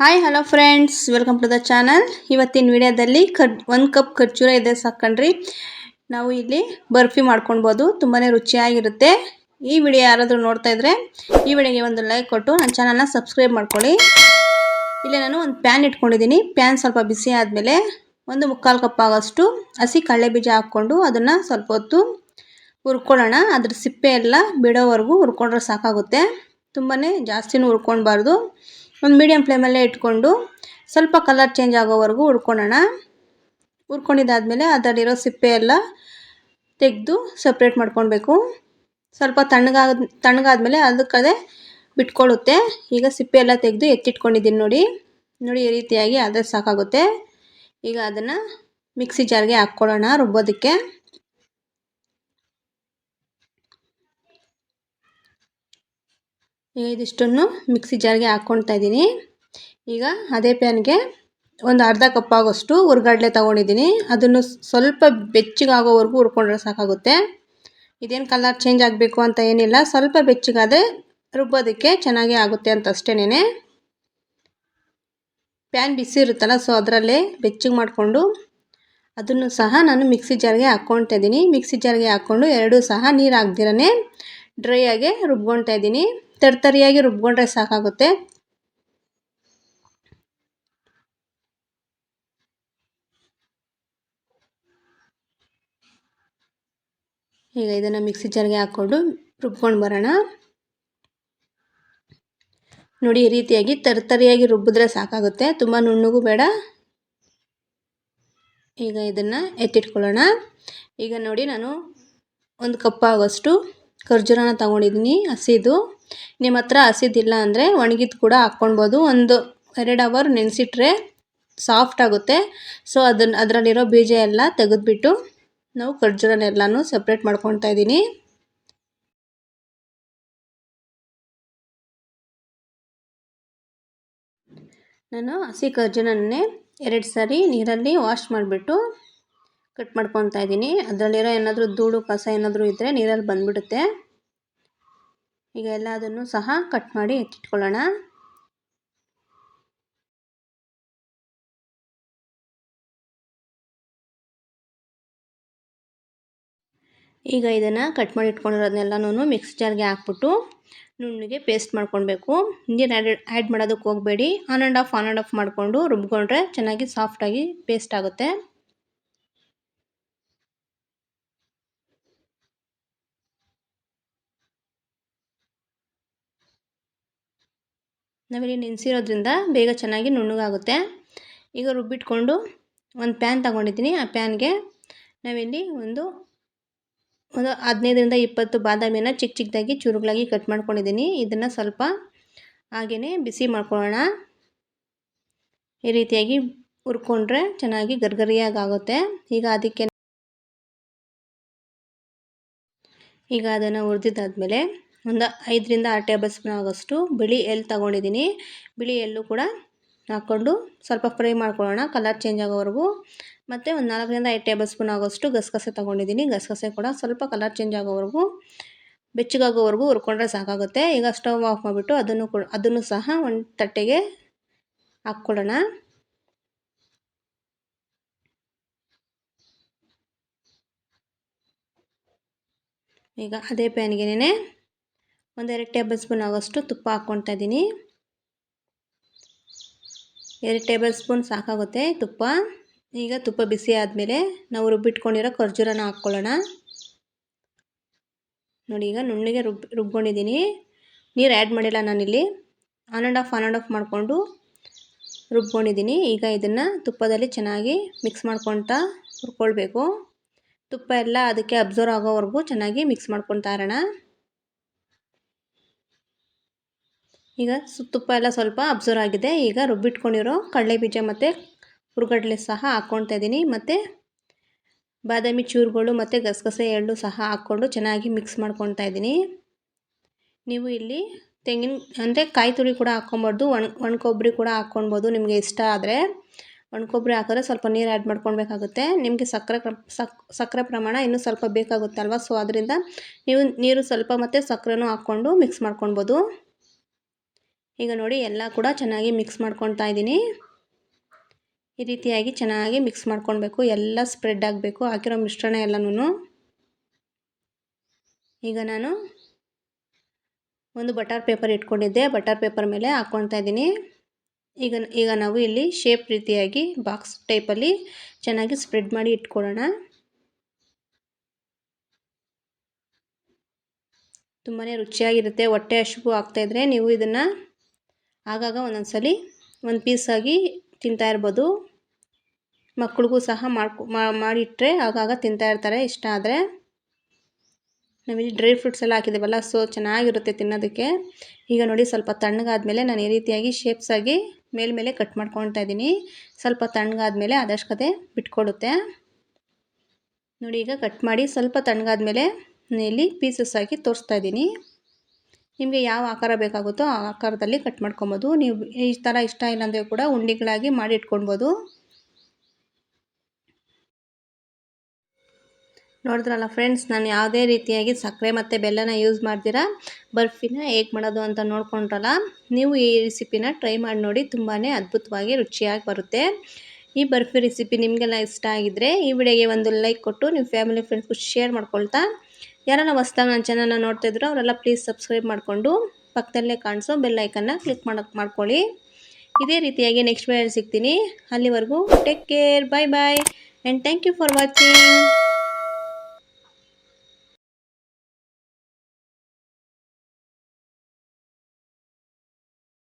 Hi hello friends welcome to the channel ಇವತ್ತಿನ ವಿಡಿಯೋದಲ್ಲಿ ಖರ್ ಒಂದು ಕಪ್ ಖರ್ಜೂರ ಇದೆ ಸಾಕಣ್ರಿ. ನಾವು ಇಲ್ಲಿ ಬರ್ಫಿ ಮಾಡ್ಕೊಳ್ಬೋದು. ತುಂಬಾ ರುಚಿಯಾಗಿರುತ್ತೆ. ಈ ವಿಡಿಯೋ ಯಾರಾದರೂ ನೋಡ್ತಾ ಇದ್ರೆ ಈ ವಿಡಿಯೋಗೆ ಒಂದು ಲೈಕ್ ಕೊಟ್ಟು ನನ್ನ ಚಾನಲ್ನ ಸಬ್ಸ್ಕ್ರೈಬ್ ಮಾಡ್ಕೊಳ್ಳಿ. ಇಲ್ಲೇ ನಾನು ಒಂದು ಪ್ಯಾನ್ ಇಟ್ಕೊಂಡಿದ್ದೀನಿ. ಪ್ಯಾನ್ ಸ್ವಲ್ಪ ಬಿಸಿ ಆದಮೇಲೆ ಒಂದು ಮುಕ್ಕಾಲು ಕಪ್ ಆಗೋಷ್ಟು ಹಸಿ ಕಡಲೆ ಬೀಜ ಹಾಕ್ಕೊಂಡು ಅದನ್ನು ಸ್ವಲ್ಪ ಹೊತ್ತು ಹುರ್ಕೊಳ್ಳೋಣ. ಅದ್ರ ಸಿಪ್ಪೆ ಎಲ್ಲ ಬಿಡೋವರೆಗೂ ಹುರ್ಕೊಂಡ್ರೆ ಸಾಕಾಗುತ್ತೆ. ತುಂಬಾ ಜಾಸ್ತಿನೂ ಹುರ್ಕೊಳ್ಬಾರ್ದು. ಒಂದು ಮೀಡಿಯಮ್ ಫ್ಲೇಮಲ್ಲೇ ಇಟ್ಕೊಂಡು ಸ್ವಲ್ಪ ಕಲರ್ ಚೇಂಜ್ ಆಗೋವರೆಗೂ ಹುರ್ಕೊಳ್ಳೋಣ. ಹುರ್ಕೊಂಡಿದ್ದಾದಮೇಲೆ ಅದರಲ್ಲಿರೋ ಸಿಪ್ಪೆ ಎಲ್ಲ ತೆಗೆದು ಸಪ್ರೇಟ್ ಮಾಡ್ಕೊಳ್ಬೇಕು. ಸ್ವಲ್ಪ ತಣ್ಣಗಾದ ತಣ್ಣಗಾದ್ಮೇಲೆ ಅದಕ್ಕದೇ ಬಿಟ್ಕೊಳ್ಳುತ್ತೆ. ಈಗ ಸಿಪ್ಪೆ ಎಲ್ಲ ತೆಗೆದು ಎತ್ತಿಟ್ಕೊಂಡಿದ್ದೀನಿ ನೋಡಿ. ನೋಡಿ ಈ ರೀತಿಯಾಗಿ ಆದರೆ ಸಾಕಾಗುತ್ತೆ. ಈಗ ಅದನ್ನು ಮಿಕ್ಸಿ ಜಾರ್ಗೆ ಹಾಕ್ಕೊಳ್ಳೋಣ ರುಬ್ಬೋದಕ್ಕೆ. ಈಗ ಇದಿಷ್ಟನ್ನು ಮಿಕ್ಸಿ ಜಾರ್ಗೆ ಹಾಕ್ಕೊಳ್ತಾ ಇದ್ದೀನಿ. ಈಗ ಅದೇ ಪ್ಯಾನ್ಗೆ ಒಂದು ಅರ್ಧ ಕಪ್ ಆಗೋಷ್ಟು ಹುರ್ಗಡ್ಲೆ ತೊಗೊಂಡಿದ್ದೀನಿ. ಅದನ್ನು ಸ್ವಲ್ಪ ಬೆಚ್ಚಗಾಗೋವರೆಗೂ ಹುರ್ಕೊಂಡ್ರೆ ಸಾಕಾಗುತ್ತೆ. ಇದೇನು ಕಲರ್ ಚೇಂಜ್ ಆಗಬೇಕು ಅಂತ ಏನಿಲ್ಲ. ಸ್ವಲ್ಪ ಬೆಚ್ಚಗಾದರೆ ರುಬ್ಬೋದಕ್ಕೆ ಚೆನ್ನಾಗೇ ಆಗುತ್ತೆ ಅಂತ ಅಷ್ಟೇನೆ ಪ್ಯಾನ್ ಬಿಸಿ ಇರುತ್ತಲ್ಲ, ಸೊ ಅದರಲ್ಲೇ ಬೆಚ್ಚಗೆ ಮಾಡಿಕೊಂಡು ಅದನ್ನು ಸಹ ನಾನು ಮಿಕ್ಸಿ ಜಾರ್ಗೆ ಹಾಕ್ಕೊಳ್ತಾ ಇದ್ದೀನಿ. ಮಿಕ್ಸಿ ಜಾರ್ಗೆ ಹಾಕ್ಕೊಂಡು ಎರಡೂ ಸಹ ನೀರು ಹಾಕ್ದಿರೇ ಡ್ರೈ ಆಗಿ ರುಬ್ಕೊಳ್ತಾ ಇದ್ದೀನಿ. ತರ್ತರಿಯಾಗಿ ರುಬ್ಕೊಂಡ್ರೆ ಸಾಕಾಗುತ್ತೆ. ಈಗ ಇದನ್ನು ಮಿಕ್ಸಿ ಜಾರ್ಗೆ ಹಾಕ್ಕೊಂಡು ರುಬ್ಕೊಂಡು ಬರೋಣ. ನೋಡಿ, ಈ ರೀತಿಯಾಗಿ ತರ್ತರಿಯಾಗಿ ರುಬ್ಬಿದ್ರೆ ಸಾಕಾಗುತ್ತೆ. ತುಂಬ ನುಣ್ಣಗೂ ಬೇಡ. ಈಗ ಇದನ್ನು ಎತ್ತಿಟ್ಕೊಳ್ಳೋಣ. ಈಗ ನೋಡಿ, ನಾನು ಒಂದು ಕಪ್ ಆಗೋಷ್ಟು ಖರ್ಜೂರನ ತಗೊಂಡಿದ್ದೀನಿ, ಹಸಿದು. ನಿಮ್ಮ ಹತ್ರ ಹಸಿದಿಲ್ಲ ಅಂದರೆ ಒಣಗಿದ್ದು ಕೂಡ ಹಾಕ್ಕೊಳ್ಬೋದು. ಒಂದು ಎರಡು ಅವರ್ ನೆನೆಸಿಟ್ರೆ ಸಾಫ್ಟ್ ಆಗುತ್ತೆ. ಸೊ ಅದನ್ನು ಅದರಲ್ಲಿರೋ ಬೀಜ ಎಲ್ಲ ತೆಗೆದುಬಿಟ್ಟು ನಾವು ಖರ್ಜೂರನ್ನೆಲ್ಲನೂ ಸಪ್ರೇಟ್ ಮಾಡ್ಕೊತಾ ಇದ್ದೀನಿ. ನಾನು ಹಸಿ ಖರ್ಜೂರನ್ನೇ ಎರಡು ಸಾರಿ ನೀರಲ್ಲಿ ವಾಶ್ ಮಾಡಿಬಿಟ್ಟು ಕಟ್ ಮಾಡ್ಕೊತಾ ಇದ್ದೀನಿ. ಅದರಲ್ಲಿರೋ ಏನಾದರೂ ಧೂಳು, ಕಸ ಏನಾದರೂ ಇದ್ದರೆ ನೀರಲ್ಲಿ ಬಂದುಬಿಡುತ್ತೆ. ಈಗ ಎಲ್ಲದನ್ನು ಸಹ ಕಟ್ ಮಾಡಿ ಎತ್ತಿಟ್ಕೊಳ್ಳೋಣ ಈಗ ಇದನ್ನು ಕಟ್ ಮಾಡಿ ಇಟ್ಕೊಂಡಿರೋದನ್ನೆಲ್ಲನೂ ಮಿಕ್ಸ್ ಜಾರ್ಗೆ ಹಾಕ್ಬಿಟ್ಟು ನುಣ್ಣಗೆ ಪೇಸ್ಟ್ ಮಾಡ್ಕೊಳ್ಬೇಕು. ನೀರು ಆ್ಯಡ್ ಆ್ಯಡ್ ಮಾಡೋದಕ್ಕೆ ಹೋಗಬೇಡಿ. On and off on and off ಮಾಡಿಕೊಂಡು ರುಬ್ಕೊಂಡ್ರೆ ಚೆನ್ನಾಗಿ ಸಾಫ್ಟಾಗಿ ಪೇಸ್ಟ್ ಆಗುತ್ತೆ. ನಾವಿಲ್ಲಿ ನೆನೆಸಿರೋದ್ರಿಂದ ಬೇಗ ಚೆನ್ನಾಗಿ ನುಣ್ಣಗಾಗುತ್ತೆ. ಈಗ ರುಬ್ಬಿಟ್ಕೊಂಡು ಒಂದು ಪ್ಯಾನ್ ತಗೊಂಡಿದ್ದೀನಿ. ಆ ಪ್ಯಾನ್ಗೆ ನಾವಿಲ್ಲಿ ಒಂದು ಒಂದು ಹದಿನೈದರಿಂದ ಇಪ್ಪತ್ತು ಬಾದಾಮಿನ ಚಿಕ್ಕ ಚಿಕ್ಕದಾಗಿ ಚೂರುಗಳಾಗಿ ಕಟ್ ಮಾಡ್ಕೊಂಡಿದ್ದೀನಿ. ಇದನ್ನು ಸ್ವಲ್ಪ ಹಾಗೆಯೇ ಬಿಸಿ ಮಾಡ್ಕೊಳ್ಳೋಣ. ಈ ರೀತಿಯಾಗಿ ಹುರ್ಕೊಂಡ್ರೆ ಚೆನ್ನಾಗಿ ಗರ್ಗರಿಯಾಗಿ ಆಗುತ್ತೆ ಈಗ ಅದಕ್ಕೆ ಈಗ ಅದನ್ನು ಹುರಿದಿದ್ದಾದಮೇಲೆ ಒಂದು ಐದರಿಂದ ಆರು ಟೇಬಲ್ ಸ್ಪೂನ್ ಆಗೋಷ್ಟು ಬಿಳಿ ಎಲ್ಲಿ ತೊಗೊಂಡಿದ್ದೀನಿ. ಬಿಳಿ ಎಳ್ಳು ಕೂಡ ಹಾಕ್ಕೊಂಡು ಸ್ವಲ್ಪ ಫ್ರೈ ಮಾಡ್ಕೊಳ್ಳೋಣ ಕಲರ್ ಚೇಂಜ್ ಆಗೋವರೆಗೂ. ಮತ್ತು ಒಂದು ನಾಲ್ಕರಿಂದ ಐದು ಟೇಬಲ್ ಸ್ಪೂನ್ ಆಗೋಷ್ಟು ಗಸಗಸೆ ತೊಗೊಂಡಿದ್ದೀನಿ. ಗಸಗಸೆ ಕೂಡ ಸ್ವಲ್ಪ ಕಲರ್ ಚೇಂಜ್ ಆಗೋವರೆಗೂ, ಬೆಚ್ಚಗಾಗೋವರೆಗೂ ಹುರ್ಕೊಂಡ್ರೆ ಸಾಕಾಗುತ್ತೆ. ಈಗ ಸ್ಟವ್ ಆಫ್ ಮಾಡಿಬಿಟ್ಟು ಅದನ್ನು ಕೂಡ, ಅದನ್ನು ಸಹ ಒಂದು ತಟ್ಟೆಗೆ ಹಾಕ್ಕೊಳ್ಳೋಣ. ಈಗ ಅದೇ ಪ್ಯಾನ್ಗೆನೇ ಒಂದೆರಡು ಟೇಬಲ್ ಸ್ಪೂನ್ ಆಗೋಷ್ಟು ತುಪ್ಪ ಹಾಕ್ಕೊಳ್ತಾ ಇದ್ದೀನಿ. ಎರಡು ಟೇಬಲ್ ಸ್ಪೂನ್ ಸಾಕಾಗುತ್ತೆ ತುಪ್ಪ. ಈಗ ತುಪ್ಪ ಬಿಸಿ ಆದಮೇಲೆ ನಾವು ರುಬ್ಬಿಟ್ಕೊಂಡಿರೋ ಖರ್ಜೂರನ ಹಾಕ್ಕೊಳ್ಳೋಣ. ನೋಡಿ, ಈಗ ನುಣ್ಣಗೆ ರುಬ್, ರುಬ್ಕೊಂಡಿದ್ದೀನಿ. ನೀರು ಆ್ಯಡ್ ಮಾಡಿಲ್ಲ ನಾನಿಲ್ಲಿ. On and off on and off ಮಾಡಿಕೊಂಡು ರುಬ್ಕೊಂಡಿದ್ದೀನಿ. ಈಗ ಇದನ್ನು ತುಪ್ಪದಲ್ಲಿ ಚೆನ್ನಾಗಿ ಮಿಕ್ಸ್ ಮಾಡ್ಕೊತಾ ಹುರ್ಕೊಳ್ಬೇಕು. ತುಪ್ಪ ಎಲ್ಲ ಅದಕ್ಕೆ ಅಬ್ಸರ್ವ್ ಆಗೋವರೆಗೂ ಚೆನ್ನಾಗಿ ಮಿಕ್ಸ್ ಮಾಡ್ಕೊತಾ ಇರೋಣ. ಈಗ ತುಪ್ಪ ಎಲ್ಲ ಸ್ವಲ್ಪ ಅಬ್ಸರ್ವ್ ಆಗಿದೆ. ಈಗ ರುಬ್ಬಿಟ್ಕೊಂಡಿರೋ ಕಡಲೆ ಬೀಜ ಮತ್ತು ಹುರ್ಗಡ್ಲೆ ಸಹ ಹಾಕ್ಕೊಳ್ತಾ ಇದ್ದೀನಿ. ಮತ್ತು ಬಾದಾಮಿ ಚೂರುಗಳು ಮತ್ತು ಗಸಗಸೆ ಎಳ್ಳು ಸಹ ಹಾಕ್ಕೊಂಡು ಚೆನ್ನಾಗಿ ಮಿಕ್ಸ್ ಮಾಡ್ಕೊಳ್ತಾ ಇದ್ದೀನಿ. ನೀವು ಇಲ್ಲಿ ತೆಂಗಿನ, ಅಂದರೆ ಕಾಯಿ ತುಳಿ ಕೂಡ ಹಾಕ್ಕೊಬಾರ್ದು ಒಣ ಒಣ ಕೊಬ್ಬರಿ ಕೂಡ ಹಾಕ್ಕೊಳ್ಬೋದು ನಿಮಗೆ ಇಷ್ಟ ಆದರೆ. ಒಣ ಕೊಬ್ಬರಿ ಹಾಕಿದ್ರೆ ಸ್ವಲ್ಪ ನೀರು ಆ್ಯಡ್ ಮಾಡ್ಕೊಳ್ಬೇಕಾಗುತ್ತೆ. ನಿಮಗೆ ಸಕ್ಕರೆ ಸಕ್, ಸಕ್ಕರೆ ಪ್ರಮಾಣ ಇನ್ನೂ ಸ್ವಲ್ಪ ಬೇಕಾಗುತ್ತಲ್ವ? ಸೊ ಅದರಿಂದ ನೀವು ನೀರು ಸ್ವಲ್ಪ ಮತ್ತು ಸಕ್ಕರೆನೂ ಹಾಕ್ಕೊಂಡು ಮಿಕ್ಸ್ ಮಾಡ್ಕೊಳ್ಬೋದು ಈಗ ನೋಡಿ ಎಲ್ಲ ಕೂಡ ಚೆನ್ನಾಗಿ ಮಿಕ್ಸ್ ಮಾಡ್ಕೊತಾ ಇದ್ದೀನಿ. ಈ ರೀತಿಯಾಗಿ ಚೆನ್ನಾಗಿ ಮಿಕ್ಸ್ ಮಾಡ್ಕೊಳ್ಬೇಕು. ಎಲ್ಲ ಸ್ಪ್ರೆಡ್ ಆಗಬೇಕು. ಹಾಕಿರೋ ಮಿಶ್ರಣ ಎಲ್ಲನೂ ಈಗ ನಾನು ಒಂದು ಬಟರ್ ಪೇಪರ್ ಇಟ್ಕೊಂಡಿದ್ದೆ. ಬಟರ್ ಪೇಪರ್ ಮೇಲೆ ಹಾಕ್ಕೊಳ್ತಾ ಇದ್ದೀನಿ. ಈಗ ಈಗ ನಾವು ಇಲ್ಲಿ ಶೇಪ್ ರೀತಿಯಾಗಿ ಬಾಕ್ಸ್ ಟೈಪಲ್ಲಿ ಚೆನ್ನಾಗಿ ಸ್ಪ್ರೆಡ್ ಮಾಡಿ ಇಟ್ಕೊಳ್ಳೋಣ. ತುಂಬಾ ರುಚಿಯಾಗಿರುತ್ತೆ. ಹೊಟ್ಟೆ ಹಸಿವು ಆಗ್ತಾಯಿದ್ರೆ ನೀವು ಇದನ್ನು ಆಗಾಗ ಒಂದೊಂದು ಸಲ ಒಂದು ಪೀಸಾಗಿ ತಿಂತಾ ಇರ್ಬೋದು. ಮಕ್ಕಳಿಗೂ ಸಹ ಮಾಡ್ಕೊ ಮಾಡಿಟ್ಟರೆ ಆಗಾಗ ತಿಂತಾ ಇರ್ತಾರೆ. ಇಷ್ಟ ಆದರೆ ನಾವಿಲ್ಲಿ ಡ್ರೈ ಫ್ರೂಟ್ಸ್ ಎಲ್ಲ ಹಾಕಿದ್ದೇವಲ್ಲ ಸೊ ಚೆನ್ನಾಗಿರುತ್ತೆ ತಿನ್ನೋದಕ್ಕೆ. ಈಗ ನೋಡಿ ಸ್ವಲ್ಪ ತಣ್ಣಗಾದ್ಮೇಲೆ ನಾನು ಈ ರೀತಿಯಾಗಿ ಶೇಪ್ಸಾಗಿ ಮೇಲ್ಮೇಲೆ ಕಟ್ ಮಾಡ್ಕೊಳ್ತಾ ಇದ್ದೀನಿ. ಸ್ವಲ್ಪ ತಣ್ಣಗಾದ್ಮೇಲೆ ಆದಷ್ಟು ಕತೆ ಬಿಟ್ಕೊಡುತ್ತೆ. ನೋಡಿ ಈಗ ಕಟ್ ಮಾಡಿ ಸ್ವಲ್ಪ ತಣ್ಣಗಾದ್ಮೇಲೆ ಇಲ್ಲಿ ಪೀಸಸ್ ಹಾಕಿ ತೋರಿಸ್ತಾ ಇದ್ದೀನಿ. ನಿಮಗೆ ಯಾವ ಆಕಾರ ಬೇಕಾಗುತ್ತೋ ಆ ಆಕಾರದಲ್ಲಿ ಕಟ್ ಮಾಡ್ಕೊಬೋದು. ನೀವು ಈ ಥರ ಇಷ್ಟ ಇಲ್ಲಾಂದರೆ ಕೂಡ ಉಂಡೆಗಳಾಗಿ ಮಾಡಿ ಇಟ್ಕೊಳ್ಬೋದು. ನೋಡಿದ್ರಲ್ಲ ಫ್ರೆಂಡ್ಸ್ ನಾನು ಯಾವುದೇ ರೀತಿಯಾಗಿ ಸಕ್ಕರೆ ಮತ್ತು ಬೆಲ್ಲನ ಯೂಸ್ ಮಾಡ್ತೀರಾ? ಬರ್ಫಿನ ಹೇಗೆ ಮಾಡೋದು ಅಂತ ನೋಡ್ಕೊಂಡ್ರಲ್ಲ, ನೀವು ಈ ರೆಸಿಪಿನ ಟ್ರೈ ಮಾಡಿ ನೋಡಿ ತುಂಬಾ ಅದ್ಭುತವಾಗಿ ರುಚಿಯಾಗಿ ಬರುತ್ತೆ. ಈ ಬರ್ಫಿ ರೆಸಿಪಿ ನಿಮಗೆಲ್ಲ ಇಷ್ಟ ಆಗಿದ್ದರೆ ಈ ವಿಡಿಯೋಗೆ ಒಂದು ಲೈಕ್ ಕೊಟ್ಟು, ನಿಮ್ಮ ಫ್ಯಾಮಿಲಿ ಫ್ರೆಂಡ್ಸ್ಗೂ ಶೇರ್ ಮಾಡ್ಕೊಳ್ತಾ. ಯಾರನ್ನ ಹೊಸ್ದಾಗಿ ನನ್ನ ಚಾನಲ್ನ ನೋಡ್ತಾಯಿದ್ರು ಅವರೆಲ್ಲ ಪ್ಲೀಸ್ ಸಬ್ಸ್ಕ್ರೈಬ್ ಮಾಡಿಕೊಂಡು ಪಕ್ಕದಲ್ಲೇ ಕಾಣಿಸೋ ಬೆಲ್ಲೈಕನ್ನ ಕ್ಲಿಕ್ ಮಾಡೋಕ್ಕೆ ಮಾಡ್ಕೊಳ್ಳಿ. ಇದೇ ರೀತಿಯಾಗಿ ನೆಕ್ಸ್ಟ್ ವಿಡಿಯೋ ಸಿಗ್ತೀನಿ. ಅಲ್ಲಿವರೆಗೂ take care bye bye and thank you for watching